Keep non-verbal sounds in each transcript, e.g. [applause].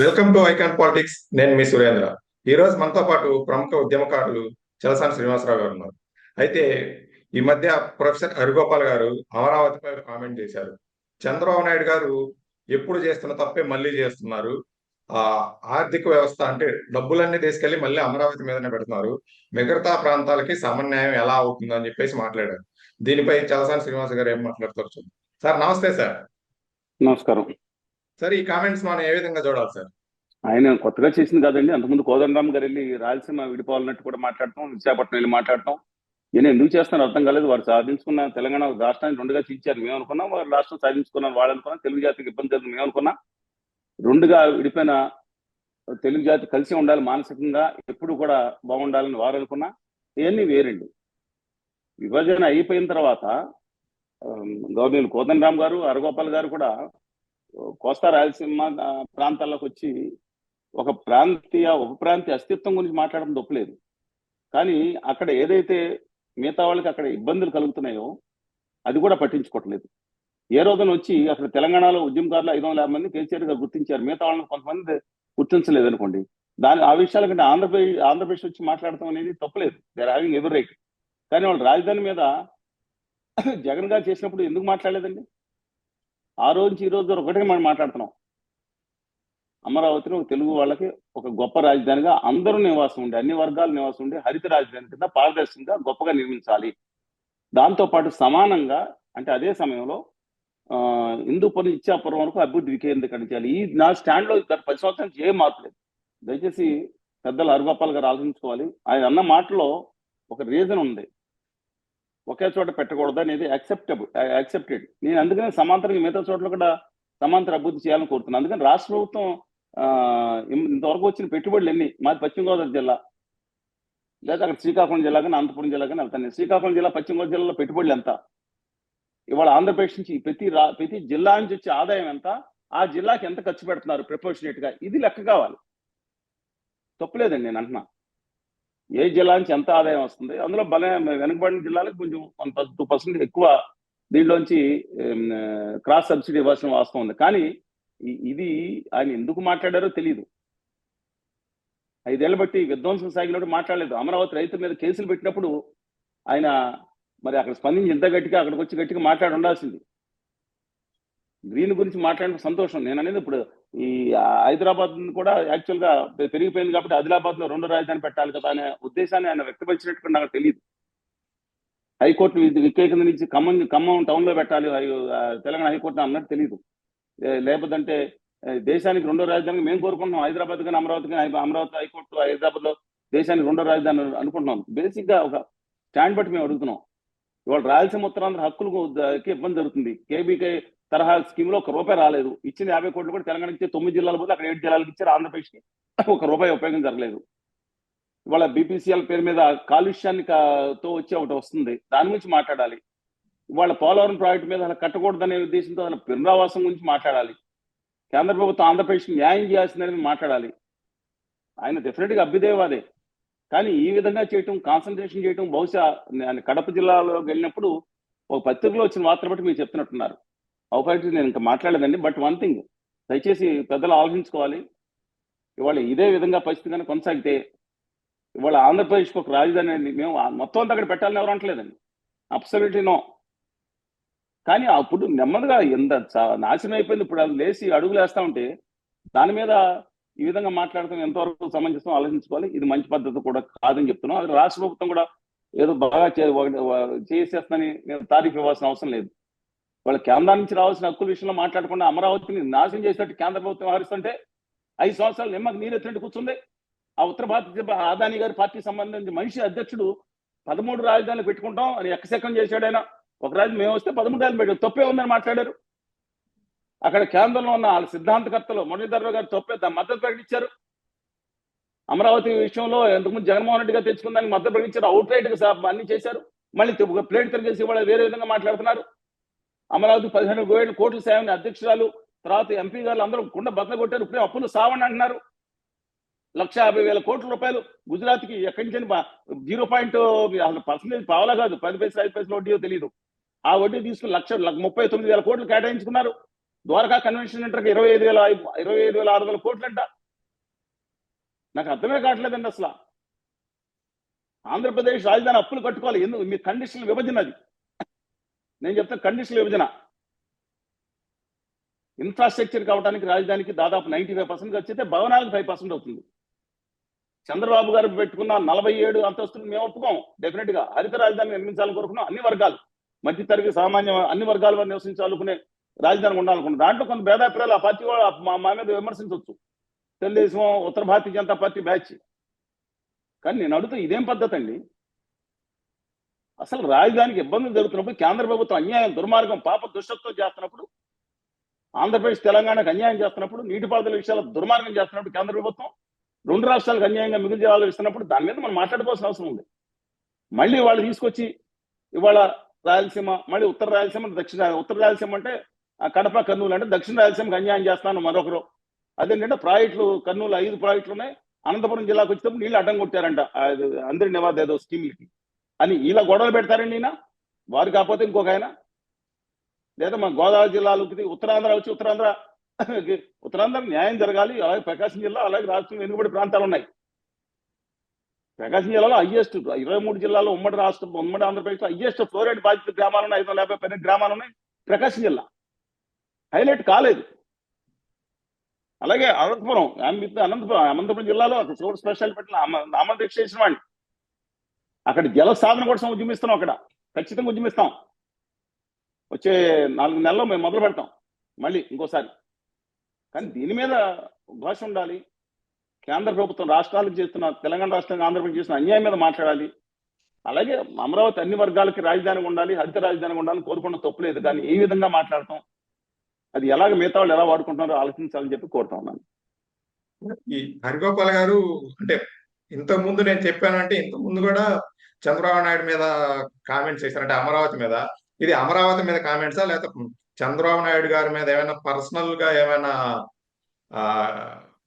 Welcome to icon politics నేను మీ సురేంద్ర. ఈ రోజు మనతో పాటు ప్రముఖ ఉద్యమకారులు చలసాని శ్రీనివాసరావు గారు ఉన్నారు. అయితే ఈ మధ్య ప్రొఫెసర్ హరిగోపాల్ గారు అమరావతిపై కామెంట్ చేశారు. చంద్రబాబు నాయుడు గారు ఎప్పుడు చేస్తున్న తప్పే మళ్ళీ చేస్తున్నారు. ఆ ఆర్థిక వ్యవస్థ అంటే డబ్బులన్నీ తీసుకెళ్ళి మళ్ళీ అమరావతి మీదనే పెడుతున్నారు. మిగతా ప్రాంతాలకి సమన్వయం ఎలా అవుతుందని చెప్పేసి మాట్లాడారు. దీనిపై చలసాని శ్రీనివాస గారు ఏం మాట్లాడతారు సార్ నమస్తే సార్. నమస్కారం. సార్ ఈ కామెంట్స్ మనం ఏ విధంగా చూడాలి సార్? ఆయన కొత్తగా చేసింది కాదండి. అంతకుముందు కోదండరామ్ గారు వెళ్ళి రాయలసీమ విడిపోవాలన్నట్టు కూడా మాట్లాడటం విశాఖపట్నం వెళ్ళి మాట్లాడటం. నేను ఎందుకు చేస్తాను అర్థం కాలేదు. వారు సాధించుకున్న తెలంగాణ రాష్ట్రాన్ని రెండుగా చీల్చారు. మేము అనుకున్నాం వారు రాష్ట్రం సాధించుకున్నారు వాళ్ళు అనుకున్నాం. తెలుగు జాతికి ఇబ్బంది లేదు మేము అనుకున్నాం. రెండుగా విడిపోయిన తెలుగు జాతి కలిసి ఉండాలి మానసికంగా ఎప్పుడు కూడా బాగుండాలని వారు అనుకున్నా. ఇవన్నీ వేరండి. విభజన అయిపోయిన తర్వాత గవర్నర్ కోదండరామ్ గారు హరగోపాల్ గారు కూడా కోస్తా రాయలసీమ ప్రాంతాల్లోకి వచ్చి ఒక ప్రాంతీయ ఉప ప్రాంతీయ అస్తిత్వం గురించి మాట్లాడడం తప్పలేదు. కానీ అక్కడ ఏదైతే మిగతా వాళ్ళకి అక్కడ ఇబ్బందులు కలుగుతున్నాయో అది కూడా పట్టించుకోవట్లేదు. ఏ రోజున వచ్చి అక్కడ తెలంగాణలో ఉద్యమకారులు ఐదు వందల యాభై మంది కేసీఆర్ గారు గుర్తించారు. మిగతా వాళ్ళని కొంతమంది గుర్తించలేదు అనుకోండి దాని ఆ విషయాల కంటే ఆంధ్రప్రదేశ్ ఆంధ్రప్రదేశ్ వచ్చి మాట్లాడటం అనేది తప్పలేదు. దే హ్యావింగ్ ఎవరి రైట్ కానీ వాళ్ళు రాజధాని మీద జగన్ గారు చేసినప్పుడు ఎందుకు మాట్లాడలేదండి? ఆ రోజు నుంచి ఈ రోజు ఒకటే మనం మాట్లాడుతున్నాం. అమరావతిని ఒక తెలుగు వాళ్ళకి ఒక గొప్ప రాజధానిగా అందరూ నివాసం ఉండి అన్ని వర్గాల నివాసం ఉండి హరిత రాజధాని కింద పారదర్శకంగా గొప్పగా నిర్మించాలి. దాంతో పాటు సమానంగా అంటే అదే సమయంలో ఆ హిందూపురం ఇచ్చాపురం వరకు అభివృద్ధి వికేంద్రీకరించాలి ఈ నా స్టాండ్లో గత పది సంవత్సరాల నుంచి ఏం మార్పు లేదు. దయచేసి పెద్దలు హరిగోపాల్ గారు ఆలోచించుకోవాలి. ఆయన అన్న మాటలో ఒక రీజన్ ఉంది. ఒకే చోట పెట్టకూడదు అనేది యాక్సెప్టబుల్ యాక్సెప్టెడ్ uh, నేను అందుకనే సమాంతరంగా మిగతా చోట్ల కూడా సమాంతర అభివృద్ధి చేయాలని కోరుతున్నాను. అందుకని రాష్ట్ర ప్రభుత్వం ఇంతవరకు వచ్చిన పెట్టుబడులు ఎన్ని? మాది పశ్చిమ గోదావరి జిల్లా. లేదా అక్కడ శ్రీకాకుళం జిల్లా కానీ అనంతపురం జిల్లా కానీ వెళ్తాను శ్రీకాకుళం జిల్లా పశ్చిమ గోదావరి జిల్లాలో పెట్టుబడులు ఎంత? ఇవాళ ఆంధ్రప్రదేశ్ నుంచి ప్రతి రా ప్రతి జిల్లా నుంచి వచ్చే ఆదాయం ఎంత? ఆ జిల్లాకి ఎంత ఖర్చు పెడుతున్నారు ప్రపోర్షనేట్గా? ఇది లెక్క కావాలి. తప్పులేదండి నేను అంటున్నా. ఏ జిల్లా నుంచి ఎంత ఆదాయం వస్తుంది? అందులో బల వెనుకబడిన జిల్లాలకు కొంచెం వన్ టూ పర్సెంట్ ఎక్కువ దీంట్లోంచి క్రాస్ సబ్సిడీ ఇవ్వాల్సిన వాస్తవం ఉంది. కానీ ఇది ఆయన ఎందుకు మాట్లాడారో తెలియదు ఐదేళ్ళ బట్టి విధ్వంసం సాగినప్పుడు మాట్లాడలేదు. అమరావతి రైతుల మీద కేసులు పెట్టినప్పుడు ఆయన మరి అక్కడ స్పందించి ఇంత గట్టిగా అక్కడికి వచ్చి గట్టిగా మాట్లాడి ఉండాల్సింది. గ్రీన్ గురించి మాట్లాడిన సంతోషం. నేను అనేది ఇప్పుడు ఈ హైదరాబాద్ కూడా యాక్చువల్గా పెరిగిపోయింది కాబట్టి ఆదిలాబాద్లో రెండు రాజధాని పెట్టాలి కదా అనే ఉద్దేశాన్ని ఆయన వ్యక్తపరిచినట్టు నాకు తెలియదు హైకోర్టు వికేంద్ర నుంచి ఖమ్మం ఖమ్మం టౌన్లో పెట్టాలి తెలంగాణ హైకోర్టు అన్నట్టు తెలియదు లేకపోతే దేశానికి రెండో రాజధాని మేము కోరుకుంటున్నాం హైదరాబాద్ కానీ అమరావతి కానీ అమరావతి హైకోర్టు హైదరాబాద్లో దేశానికి రెండో రాజధాని అనుకుంటున్నాం. బేసిక్గా ఒక స్టాండ్ బట్టి మేము అడుగుతున్నాం. ఇవాళ రాయలసీమ ఉత్తరాంధ్ర హక్కులకు ఇబ్బంది జరుగుతుంది. కేబీకే తరహా స్కీమ్లో ఒక రూపాయి రాలేదు. ఇచ్చిన యాభై కోట్లు కూడా తెలంగాణకి ఇచ్చే తొమ్మిది జిల్లాలు పోతే అక్కడ ఏడు జిల్లాలకు ఇచ్చారు ఆంధ్రప్రదేశ్కి. ఒక రూపాయి ఉపయోగం జరగలేదు. ఇవాళ బీపీసీఎల్ పేరు మీద కాలుష్యాన్ని తో వచ్చే ఒకటి వస్తుంది. దాని గురించి మాట్లాడాలి. ఇవాళ పోలవరం ప్రాజెక్టు మీద అసలు కట్టకూడదనే ఉద్దేశంతో అలా పునరావాసం గురించి మాట్లాడాలి. కేంద్ర ప్రభుత్వం ఆంధ్రప్రదేశ్కి న్యాయం చేయాల్సిందని మాట్లాడాలి. ఆయన డెఫినెట్గా అభ్యుదయవాదే. కానీ ఈ విధంగా చేయటం కాన్సన్ట్రేషన్ చేయటం బహుశా కడప జిల్లాలోకి వెళ్ళినప్పుడు ఒక పత్రికలో వచ్చిన వార్త బట్టి మీరు చెప్తున్నట్టున్నారు. అవకాశం నేను ఇంకా మాట్లాడలేదండి బట్ వన్ థింగ్ దయచేసి పెద్దలు ఆలోచించుకోవాలి. ఇవాళ ఇదే విధంగా పరిస్థితి కనుక కొనసాగితే ఇవాళ ఆంధ్రప్రదేశ్కి ఒక రాజధాని అండి మేము మొత్తం అంతా అక్కడ పెట్టాలని ఎవరు అంటలేదండి అబ్సల్యూట్లీ నో కానీ అప్పుడు నెమ్మదిగా ఎంత నాశనం అయిపోయింది ఇప్పుడు అది లేచి అడుగులు వేస్తా ఉంటే దాని మీద ఈ విధంగా మాట్లాడటం ఎంతవరకు సమంజసం ఆలోచించుకోవాలి? ఇది మంచి పద్ధతి కూడా కాదని చెప్తున్నాం. అది రాష్ట్ర ప్రభుత్వం కూడా ఏదో బాగా చేసేస్తానని నేను తారీఫ్ ఇవ్వాల్సిన అవసరం లేదు. వాళ్ళ కేంద్రం నుంచి రావాల్సిన హక్కుల విషయంలో మాట్లాడకుండా అమరావతిని నాశనం చేసినట్టు కేంద్ర ప్రభుత్వం వ్యవహరిస్తుంటే ఐదు సంవత్సరాలు నిమ్మకు నీరెత్తినట్టు కూర్చుంది. ఆ ఉత్తర భారత ఆదాని గారి పార్టీ సంబంధించి మనిషి అధ్యక్షుడు పదమూడు రాజధానులు పెట్టుకుంటాం అని ఎక్కసెక్కం చేశాడు ఆయన. ఒక రాజు మేము వస్తే పదమూడు రాజులు పెట్టాం తప్పే ఉందని మాట్లాడారు. అక్కడ కేంద్రంలో ఉన్న వాళ్ళ సిద్ధాంతకర్తలు మురళీధర్ గారు తప్పే మద్దతు ప్రకటించారు. అమరావతి విషయంలో ఎంతకుముందు జగన్మోహన్ రెడ్డి గారు తెచ్చుకున్న దానికి మద్దతు ప్రకటించారు. అవుట్ రైట్గా అన్ని చేశారు. మళ్ళీ ప్లేట్ తిరిగేసి వాళ్ళు వేరే విధంగా మాట్లాడుతున్నారు. అమరావతి పదిహేను వేల కోట్ల సేవని అధ్యక్షురాలు తర్వాత ఎంపీ గారు అందరూ కుండ బద్దలు కొట్టారు. ఇప్పుడే అప్పులు సావని అంటున్నారు. లక్ష యాభై వేల కోట్ల రూపాయలు గుజరాత్కి ఎక్కడి నుంచి జీరో పాయింట్ అసలు పర్సంటేజ్ పావలా కాదు. పది పైసలు ఐదు పైసలు వడ్డీ తెలియదు ఆ వడ్డీ తీసుకుని లక్ష ముప్పై తొమ్మిది వేల కోట్లు కేటాయించుకున్నారు. ద్వారకా కన్వెన్షన్ సెంటర్కి ఇరవై ఐదు వేల ఇరవై ఐదు వేల ఆరు వందల కోట్లంట. నాకు అర్థమే కావట్లేదండి అసలు. ఆంధ్రప్రదేశ్ రాజధాని అప్పులు కట్టుకోవాలి. ఎందుకు? మీ కండిషన్ విభజన అది. నేను చెప్తాను కండిషన్ విభజన. ఇన్ఫ్రాస్ట్రక్చర్ కావడానికి రాజధానికి దాదాపు నైంటీ ఫైవ్ పర్సెంట్ వచ్చితే భవనాలకు ఫైవ్ పర్సెంట్ అవుతుంది. చంద్రబాబు గారు పెట్టుకున్న నలభై ఏడు అంతస్తులు మేము ఒప్పుకోం డెఫినెట్గా హరిత రాజధాని నిర్మించాలని కోరుకున్నాం అన్ని వర్గాలు. మధ్య తరగతి సామాన్య అన్ని వర్గాల వారు నివసించాలనుకునే రాజధాని ఉండాలనుకున్నాం. దాంట్లో కొంత భేదాభిప్రాయాలు ఆ పార్టీ వాళ్ళు మా మా మీద విమర్శించవచ్చు తెలుగుదేశం ఉత్తర భారతీయ జనతా పార్టీ బ్యాచ్. కానీ నేను అడుగుతా ఇదేం పద్ధతి అండి? అసలు రాజధానికి ఇబ్బందులు జరుగుతున్నప్పుడు కేంద్ర ప్రభుత్వం అన్యాయం దుర్మార్గం పాప దుష్టత్వం చేస్తున్నప్పుడు ఆంధ్రప్రదేశ్ తెలంగాణకు అన్యాయం చేస్తున్నప్పుడు నీటిపారుదల విషయాలు దుర్మార్గం చేస్తున్నప్పుడు కేంద్ర ప్రభుత్వం రెండు రాష్ట్రాలకు అన్యాయంగా మిగులు చేయాలో ఇస్తున్నప్పుడు దాని మీద మనం మాట్లాడుకోవాల్సిన అవసరం ఉంది. మళ్ళీ వాళ్ళు తీసుకొచ్చి ఇవాళ రాయలసీమ మళ్ళీ ఉత్తర రాయలసీమ దక్షిణ ఉత్తర రాయలసీమ అంటే ఆ కడప కర్నూలు అంటే దక్షిణ రాయలసీమకి అన్యాయం చేస్తాను మరొకరు. అదేంటంటే ప్రాజెక్టులు కర్నూలు ఐదు ప్రాజెక్టులు ఉన్నాయి. అనంతపురం జిల్లాకు వచ్చేటప్పుడు నీళ్ళు అడ్డం కొట్టారంట అందరి నివాద ఏదో స్కీమ్లకి. అని ఇలా గొడవలు పెడతారండి ఈయన? వారు కాకపోతే ఇంకొక ఆయన? లేదా మన గోదావరి జిల్లాలోకి ఉత్తరాంధ్ర వచ్చి ఉత్తరాంధ్ర [laughs] ఉత్తరాంధ్ర న్యాయం జరగాలి అలాగే ప్రకాశం జిల్లా అలాగే రాష్ట్రం వెనుకబడి ప్రాంతాలు ఉన్నాయి. ప్రకాశం జిల్లాలో హైయెస్ట్ ఇరవై మూడు జిల్లాలో ఉమ్మడి రాష్ట్రం ఉమ్మడి ఆంధ్రప్రదేశ్ హైయెస్ట్ ఫ్లోరైడ్ బాధిత గ్రామాలు ఉన్నాయి ఐదు వందల యాభై పన్నెండు గ్రామాలు ఉన్నాయి ప్రకాశం జిల్లా. హైలైట్ కాలేదు. అలాగే అనంతపురం అనంతపురం అనంతపురం జిల్లాలో అక్కడ స్పెషల్ స్పెషాలిటీ పెట్టిన నామం దీక్ష చేసిన వాడిని. అక్కడ జల సాధన కోసం ఉద్యమిస్తున్నాం అక్కడ. ఖచ్చితంగా ఉద్యమిస్తాం. వచ్చే నాలుగు నెలల్లో మేము మొదలు పెడతాం. మళ్ళీ ఇంకోసారి. కానీ దీని మీద భాష ఉండాలి. కేంద్ర ప్రభుత్వం రాష్ట్రాలకు చేస్తున్న తెలంగాణ రాష్ట్రానికి ఆంధ్రప్రదేశ్ చేసిన అన్యాయం మీద మాట్లాడాలి. అలాగే అమరావతి అన్ని వర్గాలకి రాజధాని ఉండాలి హరిత రాజధాని ఉండాలని కోరుకున్న తప్పులేదు కానీ ఏ విధంగా మాట్లాడటం అది ఎలాగ మిగతా వాళ్ళు ఎలా వాడుకుంటున్నారో ఆలోచించాలని చెప్పి కోరుతా ఉన్నాను. ఈ హరిగోపాల్ గారు అంటే ఇంత ముందు నేను చెప్పానంటే ఇంత ముందు కూడా చంద్రబాబు నాయుడు మీద కామెంట్స్ చేశారు. అంటే అమరావతి మీద. ఇది అమరావతి మీద కామెంట్సా లేకపోతే చంద్రబాబు నాయుడు గారి మీద ఏమైనా పర్సనల్గా ఏమైనా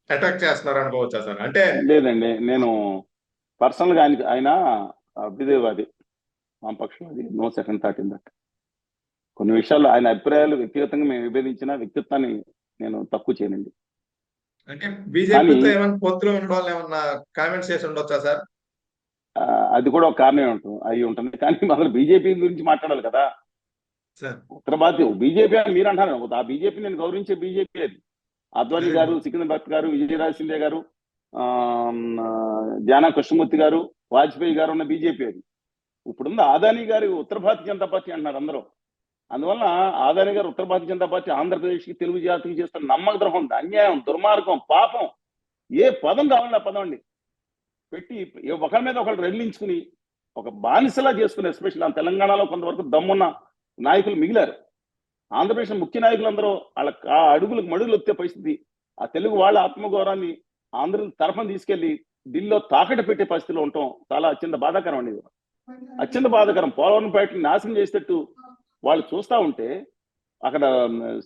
అటాక్ చేస్తున్నారు అనుకోవచ్చా సార్? అంటే లేదండి. నేను పర్సనల్గా ఆయన ఆయన అభ్యుదయవాది. వామపక్షవాది. No second thought in that కొన్ని విషయాల్లో ఆయన అభిప్రాయాలు వ్యక్తిగతంగా మేము విభేదించిన వ్యక్తిత్వాన్ని నేను తక్కువ చేయనండి. అంటే బీజేపీతో ఏమైనా పొత్తులో ఉండడం ఏమన్నా కామెంట్స్ చేసి ఉండొచ్చా సార్? అది కూడా ఒక కారణమే ఉంటుంది అయి ఉంటుంది. కానీ అసలు బీజేపీ గురించి మాట్లాడాలి కదా. సార్. ఉత్తర భారతీయ బీజేపీ అని మీరు అంటారు ఆ బీజేపీ నేను గౌరవించే బీజేపీ అది అద్వానీ గారు సికింద్ర భట్ గారు విజయరాజ్ సింధే గారు జానా కృష్ణమూర్తి గారు వాజ్పేయి గారు ఉన్న బీజేపీ అది. ఇప్పుడున్న ఆదాని గారు ఉత్తర భారతీయ జనతా పార్టీ అంటున్నారు అందరూ. అందువల్ల ఆదాని గారు ఉత్తర భారతీయ జనతా పార్టీ ఆంధ్రప్రదేశ్కి తెలుగు జాతికి చేస్తున్న నమ్మక ద్రోహం అన్యాయం దుర్మార్గం పాపం. ఏ పదం కావాలండి ఆ పదం అండి. పెట్టి ఒకరి మీద ఒకరు రెల్లించుకుని ఒక బానిసలా చేసుకుని ఎస్పెషల్ తెలంగాణలో కొంతవరకు దమ్మున్న నాయకులు మిగిలారు. ఆంధ్రప్రదేశ్ ముఖ్య నాయకులందరూ వాళ్ళ ఆ అడుగులకు మడుగులు వచ్చే పరిస్థితి ఆ తెలుగు వాళ్ళ ఆత్మగౌరవాన్ని ఆంధ్ర తరఫున తీసుకెళ్ళి ఢిల్లీలో తాకట పెట్టే పరిస్థితిలో ఉండటం చాలా అత్యంత బాధాకరం అనేది అత్యంత బాధాకరం. పోలవరం ప్రాజెక్టు నాశనం చేసేటట్టు వాళ్ళు చూస్తా ఉంటే అక్కడ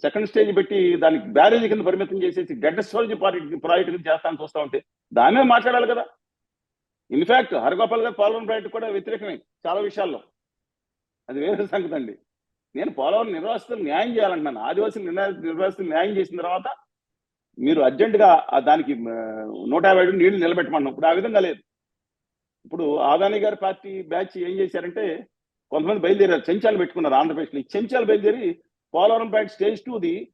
సెకండ్ స్టేజ్ పెట్టి దానికి బ్యారేజ్ కింద పరిమితం చేసేసి గడ్డ స్టోరేజ్ ప్రాజెక్ట్ ప్రాజెక్ట్ కింద చేస్తానని చూస్తా ఉంటే దాని మీద మాట్లాడాలి కదా. ఇన్ఫాక్ట్ హరగోపాల్ గారు పోలవరం ప్రాజెక్టు కూడా వ్యతిరేకమే చాలా విషయాల్లో. అది వేరే సంగతి అండి. నేను పోలవరం నిర్వాసితులు న్యాయం చేయాలంటున్నాను. ఆదివాసీ నిర్వాసితులు న్యాయం చేసిన తర్వాత మీరు అర్జెంటుగా దానికి నూట యాభై అడుగులు నీళ్ళు నిలబెట్టమన్నాం ఇప్పుడు ఆ విధంగా లేదు. ఇప్పుడు ఆదాని గారి పార్టీ బ్యాచ్ ఏం చేశారంటే కొంతమంది బయలుదేరారు. చెంచాలు పెట్టుకున్నారు ఆంధ్రప్రదేశ్లో. ఈ చెంచాలు బయలుదేరి Polavaram project stage to the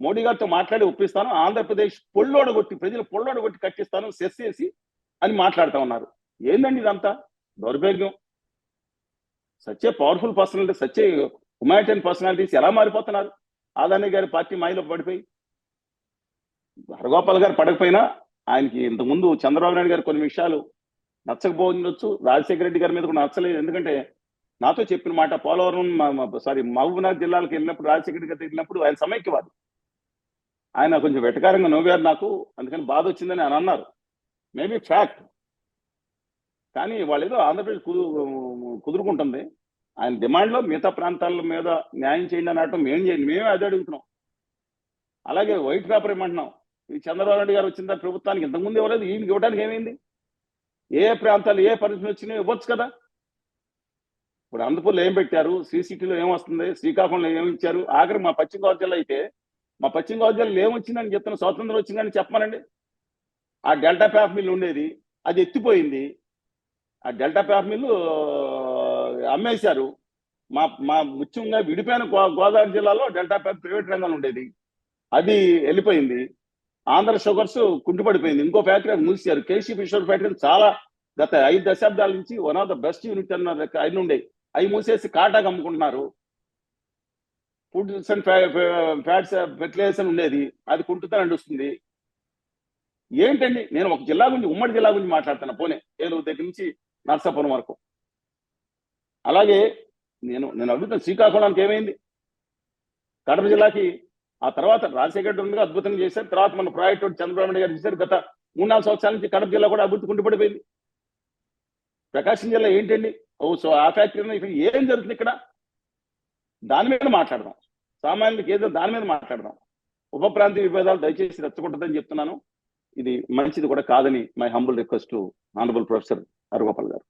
Modi గారితో మాట్లాడి ఒప్పిస్తాను. ఆంధ్రప్రదేశ్ పొళ్ళోడగొట్టి ప్రజలు పొళ్ళోడగొట్టి కట్టిస్తాను. సెస్ చేసి అని మాట్లాడుతూ ఉన్నారు. ఏందండి ఇదంతా? దౌర్భాగ్యం. Such powerful personality such humanitarian personalities ఎలా మారిపోతున్నారు? ఆదాని గారి పార్టీ మాయలో పడిపోయి. హరగోపాల్ గారు పడకపోయినా ఆయనకి ఇంతకుముందు చంద్రబాబు నాయుడు గారు కొన్ని విషయాలు నచ్చకపోవచ్చు. రాజశేఖర రెడ్డి గారి మీద కూడా నచ్చలేదు. ఎందుకంటే నాతో చెప్పిన మాట పోలవరం సారీ మహబూబ్నగర్ జిల్లాలకు వెళ్ళినప్పుడు రాజశేఖర రెడ్డి గారు వెళ్ళినప్పుడు ఆయన సమైక్యవాది. ఆయన కొంచెం వెటకారంగా నవ్వారు నాకు. అందుకని బాధ వచ్చిందని ఆయన అన్నారు. Maybe fact. కానీ వాళ్ళు ఏదో ఆంధ్రప్రదేశ్ కుదు కుదురుకుంటుంది. ఆయన డిమాండ్లో మిగతా ప్రాంతాల మీద న్యాయం చేయండి అన్నట్టు మేము చేయండి మేమే అదే అడుగుతున్నాం. అలాగే వైట్ పేపర్ ఏమంటున్నాం? ఈ చంద్రబాబు నాయుడు గారు వచ్చిన ప్రభుత్వానికి ఇంతకుముందు ఇవ్వలేదు ఈయనకి ఇవ్వడానికి ఏమైంది? ఏ ప్రాంతాలు ఏ పరిస్థితులు వచ్చినాయో ఇవ్వచ్చు కదా. ఇప్పుడు అందుపూర్లో ఏం పెట్టారు? శ్రీ సిటీలో ఏం వస్తుంది? శ్రీకాకుళంలో ఏమి ఇచ్చారు? ఆఖరి మా పశ్చిమ గోదావరి జిల్లా అయితే మా పశ్చిమ గోదావరి జిల్లాలో ఏమొచ్చిందని చెప్తున్నా స్వాతంత్రం వచ్చిందని చెప్పమనండి. ఆ డెల్టా ప్యాప్ మిల్ ఉండేది అది ఎత్తిపోయింది. ఆ డెల్టా ప్యాప్ మిల్ అమ్మేశారు. మా మా ముఖ్యంగా విడిపోయిన గో- గోదావరి జిల్లాలో డెల్టా ప్యాప్ ప్రైవేట్ రంగంలో ఉండేది. అది వెళ్ళిపోయింది. ఆంధ్ర షుగర్స్ కుంటుపడిపోయింది. ఇంకో ఫ్యాక్టరీ మూసారు కేసీ ఫిషర్ ఫ్యాక్టరీ చాలా గత ఐదు దశాబ్దాల నుంచి one of the best unit అన్న అయిన ఉండే. అవి మూసేసి కాటాకు అమ్ముకుంటున్నారు ఫుడ్స్ అండ్ ఫ్యాట్స్ ఫెర్టిలైజేషన్ ఉండేది. అది కుంటుతా నడుస్తుంది ఏంటండి? నేను ఒక జిల్లా గురించి ఉమ్మడి జిల్లా గురించి మాట్లాడుతున్నా. పోనే ఏలూరు దగ్గర నుంచి నర్సాపురం వరకు. అలాగే నేను నేను అడుగుతున్న శ్రీకాకుళానికి ఏమైంది? కడప జిల్లాకి ఆ తర్వాత రాజశేఖర రెడ్డి ఉండగా అద్భుతంగా చేశారు. తర్వాత మన ప్రాజెక్టు చంద్రబాబు నాయుడు గారు చేశారు. గత మూడు నాలుగు సంవత్సరాల నుంచి కడప జిల్లా కూడా అభివృద్ధి కుంటుపడిపోయింది. ప్రకాశం జిల్లా ఏంటండి? ఓ సో ఆ ఫ్యాక్టరీ ఇక్కడ ఏం జరుగుతుంది ఇక్కడ? దాని మీద మాట్లాడదాం. సామాన్యులకి ఏదో దాని మీద మాట్లాడదాం. ఉప ప్రాంతీయ విభేదాలు దయచేసి రెచ్చగొట్టదని చెప్తున్నాను. ఇది మంచిది కూడా కాదని my humble request honourable professor Haragopal గారు.